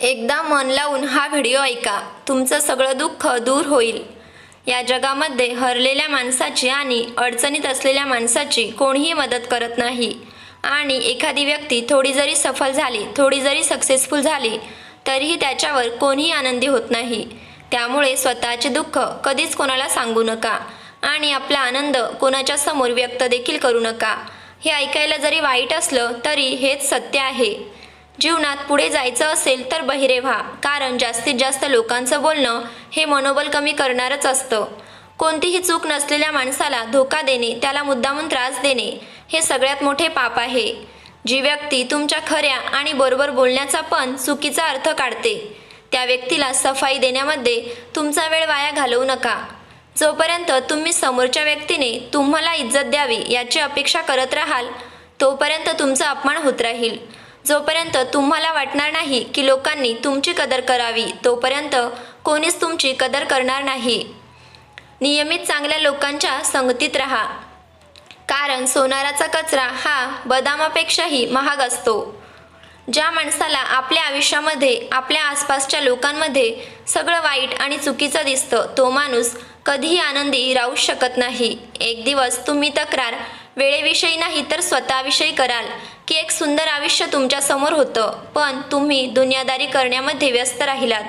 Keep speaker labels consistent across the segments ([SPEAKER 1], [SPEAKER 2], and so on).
[SPEAKER 1] एकदा मन लावून हा व्हिडिओ ऐका. तुमचं सगळं दुःख दूर होईल. या जगामध्ये हरलेल्या माणसाची आणि अडचणीत असलेल्या माणसाची कोणीही मदत करत नाही. आणि एखादी व्यक्ती थोडी जरी सफल झाली थोडी जरी सक्सेसफुल झाली तरीही त्याच्यावर कोणीही आनंदी होत नाही. त्यामुळे स्वतःचे दुःख कधीच कोणाला सांगू नका. आणि आपला आनंद कोणाच्या समोर व्यक्त देखील करू नका. हे ऐकायला जरी वाईट असलं तरी हेच सत्य आहे. जीवनात पुढे जायचं असेल तर बहिरे व्हा. कारण जास्तीत जास्त लोकांचं बोलणं हे मनोबल कमी करणारच असतं. कोणतीही चूक नसलेल्या माणसाला धोका देणे त्याला मुद्दामून त्रास देणे हे सगळ्यात मोठे पाप आहे. जी व्यक्ती तुमच्या खऱ्या आणि बरोबर बोलण्याचा पण चुकीचा अर्थ काढते. त्या व्यक्तीला सफाई देण्यामध्ये तुमचा वेळ वाया घालवू नका. जोपर्यंत तुम्ही समोरच्या व्यक्तीने तुम्हाला इज्जत द्यावी याची अपेक्षा करत राहाल तोपर्यंत तुमचा अपमान होत राहील. जोपर्यंत तुम्हाला वाटणार नाही की लोकांनी तुमची कदर करावी तोपर्यंत कोणीच तुमची कदर करणार नाही. नियमित चांगल्या लोकांच्या संगतीत राहा. कारण सोनाराचा कचरा हा बदामापेक्षाही महाग असतो. ज्या माणसाला आपल्या आयुष्यामध्ये आपल्या आसपासच्या लोकांमध्ये सगळं वाईट आणि चुकीचं दिसतं तो माणूस कधीही आनंदी राहू शकत नाही. एक दिवस तुम्ही तक्रार वेळेविषयी नाही तर स्वतःविषयी कराल की एक सुंदर आयुष्य तुमच्यासमोर होतं पण तुम्ही दुनियादारी करण्यामध्ये व्यस्त राहिलात.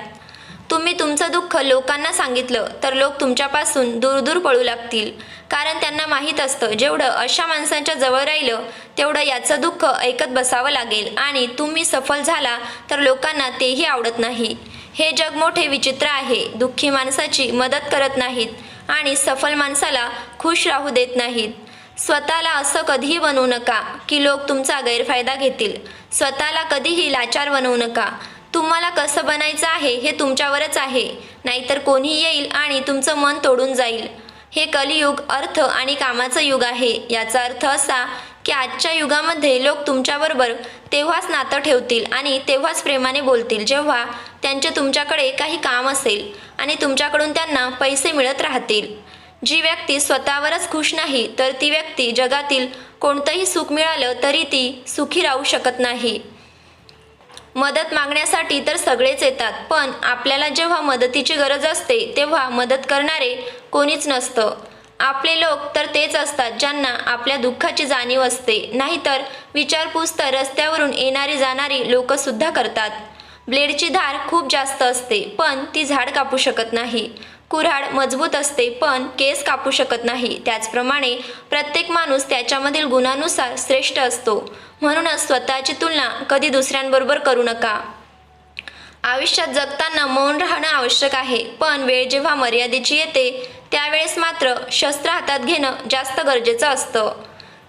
[SPEAKER 1] तुम्ही तुमचं दुःख लोकांना सांगितलं तर लोक तुमच्यापासून दूर दूर पळू लागतील. कारण त्यांना माहीत असतं जेवढं अशा माणसांच्या जवळ राहिलं तेवढं याचं दुःख ऐकत बसावं लागेल. आणि तुम्ही सफल झाला तर लोकांना तेही आवडत नाही. हे जग मोठे विचित्र आहे. दुःखी माणसाची मदत करत नाहीत आणि सफल माणसाला खुश राहू देत नाहीत. स्वतःला असं कधीही बनवू नका की लोक तुमचा गैरफायदा घेतील. स्वतःला कधीही लाचार बनवू नका. तुम्हाला कसं बनायचं आहे हे तुमच्यावरच आहे. नाहीतर कोणी येईल आणि तुमचं मन तोडून जाईल. हे कलियुग अर्थ आणि कामाचं युग आहे. याचा अर्थ असा की आजच्या युगामध्ये लोक तुमच्याबरोबर तेव्हाच नातं ठेवतील आणि तेव्हाच प्रेमाने बोलतील जेव्हा त्यांचे तुमच्याकडे काही काम असेल आणि तुमच्याकडून त्यांना पैसे मिळत राहतील. जी व्यक्ती स्वतःवरच खुश नाही तर ती व्यक्ती जगातील कोणतंही सुख मिळालं तरी ती सुखी राहू शकत नाही. मदत मागण्यासाठी तर सगळेच येतात पण आपल्याला जेव्हा मदतीची गरज असते तेव्हा मदत करणारे कोणीच नसतं. आपले लोक तर तेच असतात ज्यांना आपल्या दुःखाची जाणीव असते. नाहीतर विचारपूस तर रस्त्यावरून येणारी जाणारी लोकंसुद्धा करतात. ब्लेडची धार खूप जास्त असते पण ती झाड कापू शकत नाही. कुऱ्हाड मजबूत असते पण केस कापू शकत नाही. त्याचप्रमाणे प्रत्येक माणूस त्याच्यामधील गुणानुसार श्रेष्ठ असतो. म्हणूनच स्वतःची तुलना कधी दुसऱ्यांबरोबर करू नका. आयुष्यात जगताना मौन राहणं आवश्यक आहे पण वेळ जेव्हा मर्यादेची येते त्यावेळेस मात्र शस्त्र हातात घेणं जास्त गरजेचं असतं.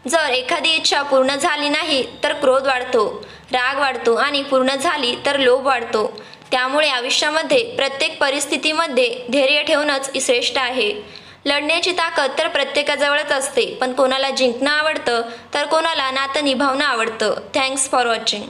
[SPEAKER 1] जर एखादी इच्छा पूर्ण झाली नाही तर क्रोध वाढतो राग वाढतो आणि पूर्ण झाली तर लोभ वाढतो. त्यामुळे आयुष्यामध्ये प्रत्येक परिस्थितीमध्ये धैर्य ठेवणंच श्रेष्ठ आहे. लढण्याची ताकद तर प्रत्येकाजवळच असते पण कोणाला जिंकणं आवडतं तर कोणाला नातं निभावणं आवडतं. Thanks for watching